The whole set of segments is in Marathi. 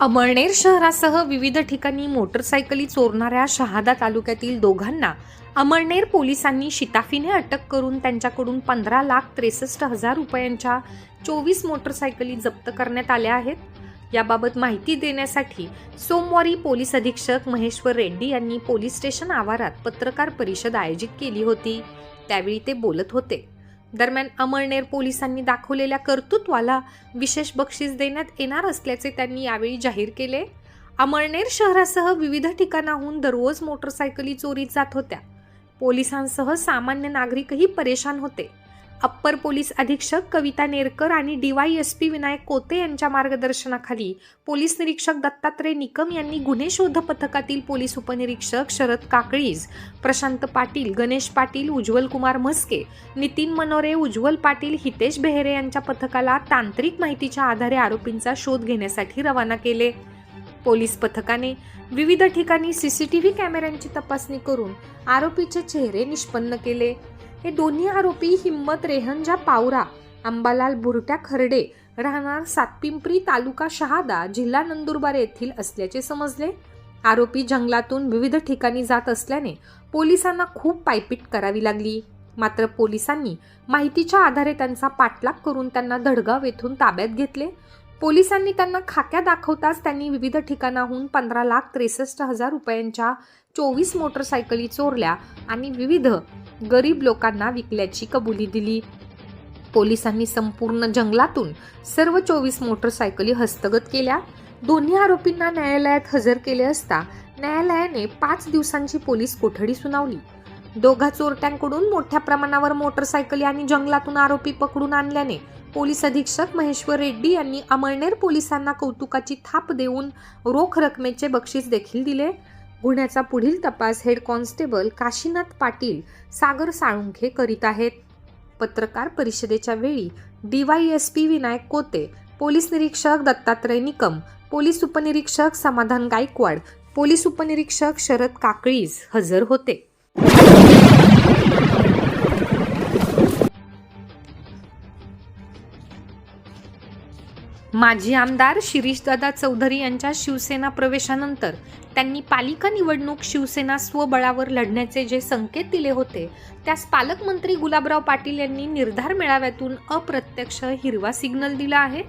अमळनेर शहरासह विविध ठिकाणी मोटरसायकली चोरणाऱ्या शहादा तालुक्यातील दोघांना अमळनेर पोलिसांनी शिताफीने अटक करून त्यांच्याकडून पंधरा लाख त्रेसष्ट हजार रुपयांच्या चोवीस मोटरसायकली जप्त करण्यात आल्या आहेत. याबाबत माहिती देण्यासाठी सोमवारी पोलीस अधीक्षक महेश्वर रेड्डी यांनी पोलीस स्टेशन आवारात पत्रकार परिषद आयोजित केली होती. त्यावेळी ते बोलत होते. दरम्यान अमळनेर पोलिसांनी दाखवलेल्या कर्तृत्वाला विशेष बक्षीस देण्यात येणार असल्याचे त्यांनी यावेळी जाहीर केले. अमळनेर शहरासह विविध ठिकाणाहून दररोज मोटरसायकली चोरीत जात होत्या. पोलिसांसह सामान्य नागरिकही परेशान होते. अप्पर पोलीस अधीक्षक कविता नेरकर आणि डीवाय एस पी विनायक कोते यांच्या मार्गदर्शनाखाली पोलीस निरीक्षक दत्तात्रय निकम यांनी गुन्हे शोध पथकातील पोलीस उपनिरीक्षक शरद काकळीज प्रशांत पाटील गणेश पाटील उज्ज्वल कुमार म्हस्के नितीन मनोरे उज्ज्वल पाटील हितेश बेहेरे यांच्या पथकाला तांत्रिक माहितीच्या आधारे आरोपींचा शोध घेण्यासाठी रवाना केले. पोलीस पथकाने विविध ठिकाणी सीसीटीव्ही कॅमेऱ्यांची तपासणी करून आरोपीचे चेहरे निष्पन्न केले. हे दोन्ही आरोपी हिम्मत रेहंजा पावरा अंबालाल बुरट्या खर्डे राहणार सातपिंपरी तालुका शहादा जिल्हा नंदुरबार येथील असल्याचे समजले. आरोपी जंगलातून विविध ठिकाणी जात असल्याने पोलिसांना खूप पायपीट करावी लागली. मात्र पोलिसांनी माहितीच्या आधारे त्यांचा पाठलाग करून त्यांना धडगाव येथून ताब्यात घेतले. पोलिसांनी त्यांना खाक्या दाखवताच त्यांनी विविध ठिकाणाहून पंधरा लाख त्रेसष्ट हजार रुपयांच्या चोवीस मोटरसायकली चोरल्या आणि विविध गरीब लोकांना विकल्याची कबुली दिली. पोलिसांनी संपूर्ण जंगलातून सर्व चोवीस मोटरसायकली हस्तगत केल्या. दोन्ही आरोपींना न्यायालयात हजर केले असता न्यायालयाने पाच दिवसांची पोलीस कोठडी सुनावली. दोघा चोरट्यांकडून मोठ्या प्रमाणावर मोटरसायकली आणि जंगलातून आरोपी पकडून आणल्याने पोलीस अधीक्षक महेश्वर रेड्डी यांनी अमळनेर पोलिसांना कौतुकाची थाप देऊन रोख रकमेचे बक्षीस देखील दिले. गुन्ह्याचा पुढील तपास हेड कॉन्स्टेबल काशीनाथ पाटील सागर साळुंखे करीत आहेत. पत्रकार परिषदेच्या वेळी डीवायएसपी विनायक कोते पोलीस निरीक्षक दत्तात्रय निकम पोलीस उपनिरीक्षक समाधान गायकवाड पोलीस उपनिरीक्षक शरद काकळीज हजर होते. माजी आमदार शिरीषदादा चौधरी यांच्या शिवसेना प्रवेशानंतर त्यांनी पालिका निवडणूक शिवसेना स्वबळावर लढण्याचे जे संकेत दिले होते त्यास पालकमंत्री गुलाबराव पाटील यांनी निर्धार मेळाव्यातून अप्रत्यक्ष हिरवा सिग्नल दिला आहे.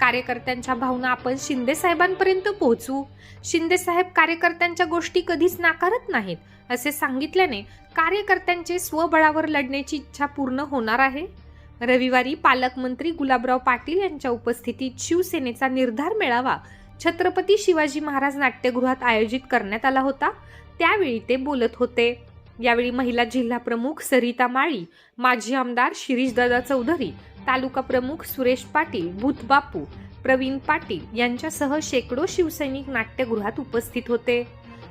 कार्यकर्त्यांच्या भावना आपण शिंदे साहेबांपर्यंत पोहोचू शिंदे साहेब कार्यकर्त्यांच्या गोष्टी कधीच नाकारत नाहीत असे सांगितल्याने कार्यकर्त्यांचे स्वबळावर लढण्याची इच्छा पूर्ण होणार आहे. रविवारी पालकमंत्री गुलाबराव पाटील यांच्या उपस्थितीत शिवसेनेचा निर्धार मेळावा छत्रपती शिवाजी महाराज नाट्यगृहात आयोजित करण्यात आला होता. त्यावेळी ते बोलत होते. यावेळी महिला जिल्हा प्रमुख सरिता माळी माजी आमदार शिरीषदादा चौधरी तालुका प्रमुख सुरेश पाटील भूतबापू प्रवीण पाटील यांच्यासह शेकडो शिवसैनिक नाट्यगृहात उपस्थित होते.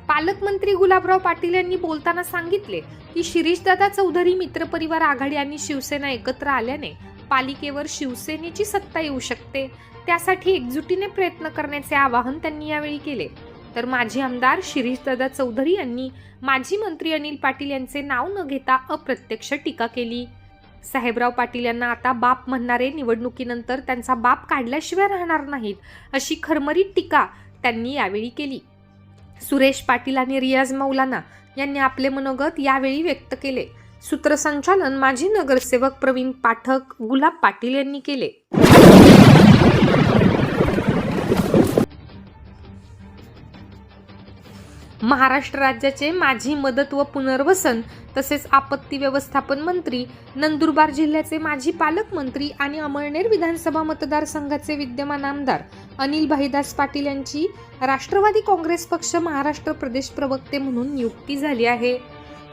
पालकमंत्री गुलाबराव पाटील यांनी बोलताना सांगितले की शिरीषदादा चौधरी मित्रपरिवार आघाडी आणि शिवसेना एकत्र आल्याने पालिकेवर शिवसेनेची सत्ता येऊ शकते त्यासाठी एकजुटीने प्रयत्न करण्याचे आवाहन त्यांनी यावेळी केले. तर माजी आमदार शिरीषदादा चौधरी यांनी माजी मंत्री अनिल पाटील यांचे नाव न घेता अप्रत्यक्ष टीका केली. साहेबराव पाटील यांना आता बाप म्हणणारे निवडणुकीनंतर त्यांचा बाप काढल्याशिवाय राहणार नाहीत अशी खरमरीत टीका त्यांनी यावेळी केली. सुरेश पाटील आणि रियाज मौलाना यांनी आपले मनोगत यावेळी व्यक्त केले. सूत्रसंचालन माजी नगरसेवक प्रवीण पाठक गुलाब पाटील यांनी केले. महाराष्ट्र राज्याचे माजी मदत व पुनर्वसन तसेच आपत्ती व्यवस्थापन मंत्री नंदुरबार जिल्ह्याचे माजी पालकमंत्री आणि अमळनेर विधानसभा मतदारसंघाचे विद्यमान आमदार अनिल भाईदास पाटील यांची राष्ट्रवादी काँग्रेस पक्ष महाराष्ट्र प्रदेश प्रवक्ते म्हणून नियुक्ती झाली आहे.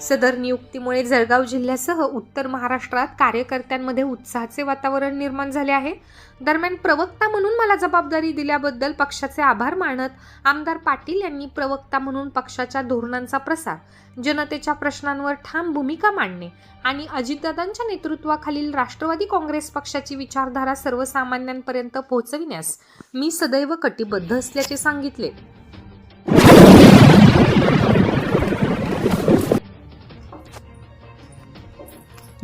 सदर नियुक्तीमुळे जळगाव जिल्ह्यासह उत्तर महाराष्ट्रात कार्यकर्त्यांमध्ये उत्साहाचे वातावरण निर्माण झाले आहे. दरम्यान प्रवक्ता म्हणून मला जबाबदारी दिल्याबद्दल पक्षाचे आभार मानत आमदार पाटील यांनी प्रवक्ता म्हणून पक्षाच्या धोरणांचा प्रसार जनतेच्या प्रश्नांवर ठाम भूमिका मांडणे आणि अजितदादांच्या नेतृत्वाखालील राष्ट्रवादी काँग्रेस पक्षाची विचारधारा सर्वसामान्यांपर्यंत पोहोचविण्यास मी सदैव कटिबद्ध असल्याचे सांगितले.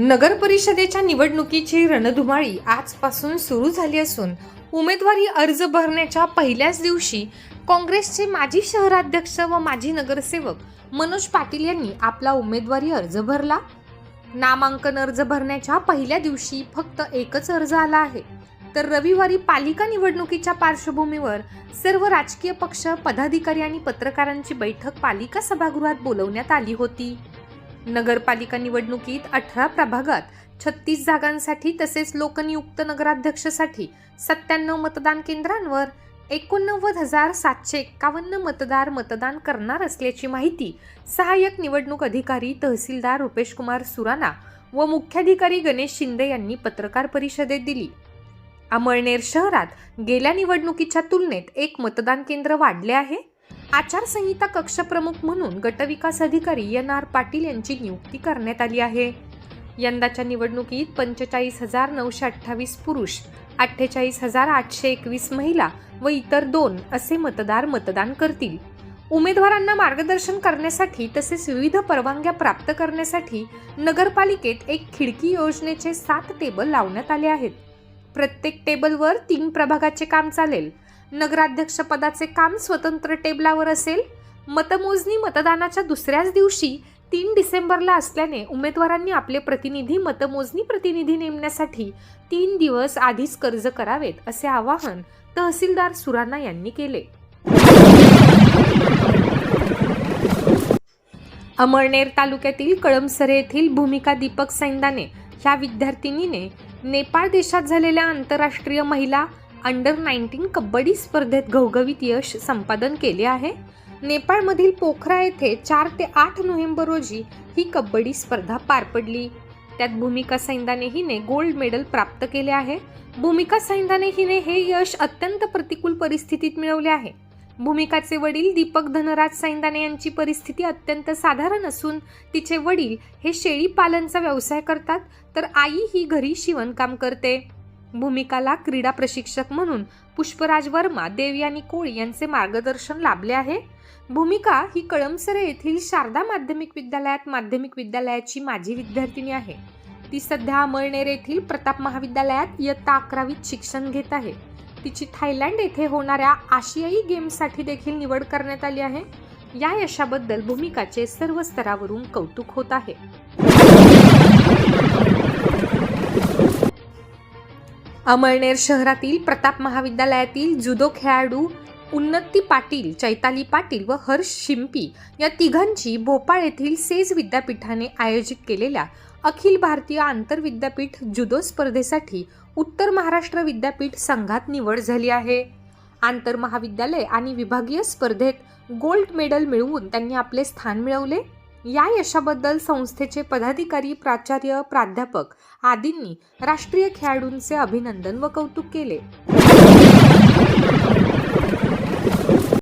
नगर परिषदेच्या निवडणुकीची रणधुमाळी आजपासून सुरू झाली असून उमेदवारी अर्ज भरण्याच्या पहिल्याच दिवशी काँग्रेसचे माजी शहराध्यक्ष व माजी नगरसेवक मनोज पाटील यांनी आपला उमेदवारी अर्ज भरला. नामांकन अर्ज भरण्याच्या पहिल्या दिवशी फक्त एकच अर्ज आला आहे. तर रविवारी पालिका निवडणुकीच्या पार्श्वभूमीवर सर्व राजकीय पक्ष पदाधिकारी आणि पत्रकारांची बैठक पालिका सभागृहात बोलवण्यात आली होती. नगरपालिका निवडणुकीत अठरा प्रभागात छत्तीस जागांसाठी तसेच लोकनियुक्त नगराध्यक्षसाठी सत्त्याण्णव मतदान केंद्रांवर एकोणनव्वद हजार सातशे एक्कावन्न मतदार मतदान करणार असल्याची माहिती सहाय्यक निवडणूक अधिकारी तहसीलदार रुपेश कुमार सुराणा व मुख्याधिकारी गणेश शिंदे यांनी पत्रकार परिषदेत दिली. अमळनेर शहरात गेल्या निवडणुकीच्या तुलनेत एक मतदान केंद्र वाढले आहे. आचारसंहिता कक्षप्रमुख म्हणून गटविकास अधिकारी एन आर पाटील यांची नियुक्ती करण्यात आली आहे. यंदाच्या निवडणुकीत पंचेचाळीस हजार नऊशे अठ्ठावीस पुरुष अठ्ठेचाळीस हजार आठशे एकवीस महिला व इतर दोन असे मतदार मतदान करतील. उमेदवारांना मार्गदर्शन करण्यासाठी तसेच विविध परवानग्या प्राप्त करण्यासाठी नगरपालिकेत एक खिडकी योजनेचे सात टेबल लावण्यात आले आहेत. प्रत्येक टेबलवर तीन प्रभागाचे काम चालेल. नगराध्यक्षपदाचे काम स्वतंत्र टेबलावर असेल मतमोजणी मतदानाच्या दुसऱ्याच दिवशी तीन डिसेंबरला असल्याने उमेदवारांनी आपले प्रतिनिधी मतमोजणी प्रतिनिधी नेमण्यासाठी तीन दिवस आधीच कर्ज करावेत असे आवाहन तहसीलदार सुराणा यांनी केले. अमळनेर तालुक्यातील कळमसरे येथील भूमिका दीपक सैंदाने ह्या विद्यार्थिनीने नेपाळ देशात झालेल्या आंतरराष्ट्रीय महिला अंडर नाईन्टीन कबड्डी स्पर्धेत घवघवीत यश संपादन केले आहे. नेपाळमधील पोखरा येथे चार ते आठ नोव्हेंबर रोजी ही कबड्डी स्पर्धा पार पडली. त्यात भूमिका सैंदाने हिने गोल्ड मेडल प्राप्त केले आहे. भूमिका सैंदाने हिने हे यश अत्यंत प्रतिकूल परिस्थितीत मिळवले आहे. भूमिकाचे वडील दीपक धनराज सैंदाने यांची परिस्थिती अत्यंत साधारण असून तिचे वडील हे शेळी पालनचा व्यवसाय करतात तर आई ही घरी शिवणकाम करते. भूमिकाला क्रीडा प्रशिक्षक म्हणून पुष्पराज वर्मा देवयानी कोळी यांचे मार्गदर्शन लाभले आहे. भूमिका ही कळमसरे येथील शारदा माध्यमिक विद्यालयात माध्यमिक विद्यालयाची माजी विद्यार्थिनी आहे. ती सध्या अमळनेर येथील प्रताप महाविद्यालयात इयत्ता अकरावीत शिक्षण घेत आहे. तिची थायलंड येथे होणाऱ्या आशियाई गेम्ससाठी देखील निवड करण्यात आली आहे. या यशाबद्दल भूमिकाचे सर्व स्तरावरून कौतुक होत आहे. अमळनेर शहरातील प्रताप महाविद्यालयातील जुदो खेळाडू उन्नती पाटील चैताली पाटील व हर्ष शिंपी या तिघांची भोपाळ येथील सेज विद्यापीठाने आयोजित केलेल्या अखिल भारतीय आंतरविद्यापीठ जुदो स्पर्धेसाठी उत्तर महाराष्ट्र विद्यापीठ संघात निवड झाली आहे. आंतर महाविद्यालय आणि विभागीय स्पर्धेत गोल्ड मेडल मिळवून त्यांनी आपले स्थान मिळवले. या यशाबद्दल संस्थेचे पदाधिकारी प्राचार्य प्राध्यापक आदींनी राष्ट्रीय खेळाडूंचे अभिनंदन व कौतुक केले.